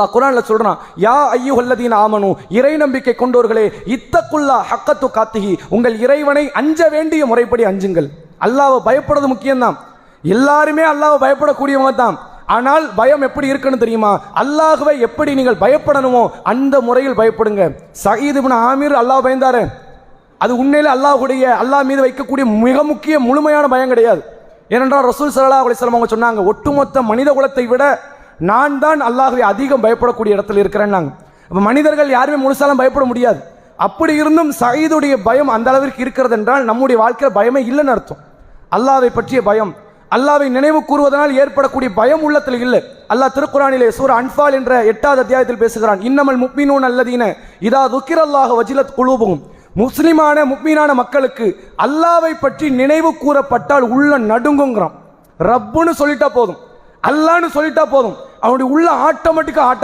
அல்லாஹ் குரான்ல சொல்றான் யா ஐயுஹல்லதீன ஆமனு இறை நம்பிக்கை கொண்டோர்களே இத்தக்குல்லா ஹக்கத்து காத்திகி உங்கள் இறைவனை அஞ்ச வேண்டிய முறைப்படி அஞ்சுங்கள். அல்லாவை பயப்படுறது முக்கியம்தான். எல்லாருமே அல்லாவை பயப்படக்கூடியவங்க தான். ஆனால் பயம் எப்படி இருக்குன்னு தெரியுமா? அல்லாஹுவை எப்படி நீங்கள் பயப்படணுமோ அந்த முறையில் பயப்படுங்க. சயீத் ஆமீர் அல்லாஹ் பயந்தாரு. அது உண்மையிலே அல்லாஹுடைய அல்லாஹ் மீது வைக்கக்கூடிய மிக முக்கிய முழுமையான பயம் கிடையாது. ஏனென்றால் ரசூல் சல்லா அலிஸ்லாம் அவங்க சொன்னாங்க ஒட்டுமொத்த மனித குலத்தை விட நான் தான் அல்லாஹுவை அதிகம் பயப்படக்கூடிய இடத்துல இருக்கிறேன்னாங்க இப்போ மனிதர்கள் யாருமே முழுசாலும் பயப்பட முடியாது. அப்படி இருந்தும் சயீதுடைய பயம் அந்த அளவிற்கு இருக்கிறது என்றால் நம்முடைய வாழ்க்கையில் பயமே இல்லைன்னு அர்த்தம். அல்லாவை பற்றிய பயம். அல்லாவை நினைவு கூறுவதனால் ஏற்படக்கூடிய பயம் உள்ளத்தில் இல்லை. அல்லாஹ் திருக்குறானிலே சூர் அன்பால் என்ற எட்டாவது அத்தியாயத்தில் பேசுகிறான். இன்னமல் முக்மினூன் அல்லதீன இதா துக்கிரல்லாஹ வஜிலத் குலூபுகும் முஸ்லிமான முக்மீனான மக்களுக்கு அல்லாவை பற்றி நினைவு கூறப்பட்டால் உள்ள நடுங்குங்கிறான். ரப்புன்னு சொல்லிட்டா போதும். அல்லான்னு சொல்லிட்டா போதும். அவனுடைய உள்ள ஆட்டோமேட்டிக்காக ஆட்டம்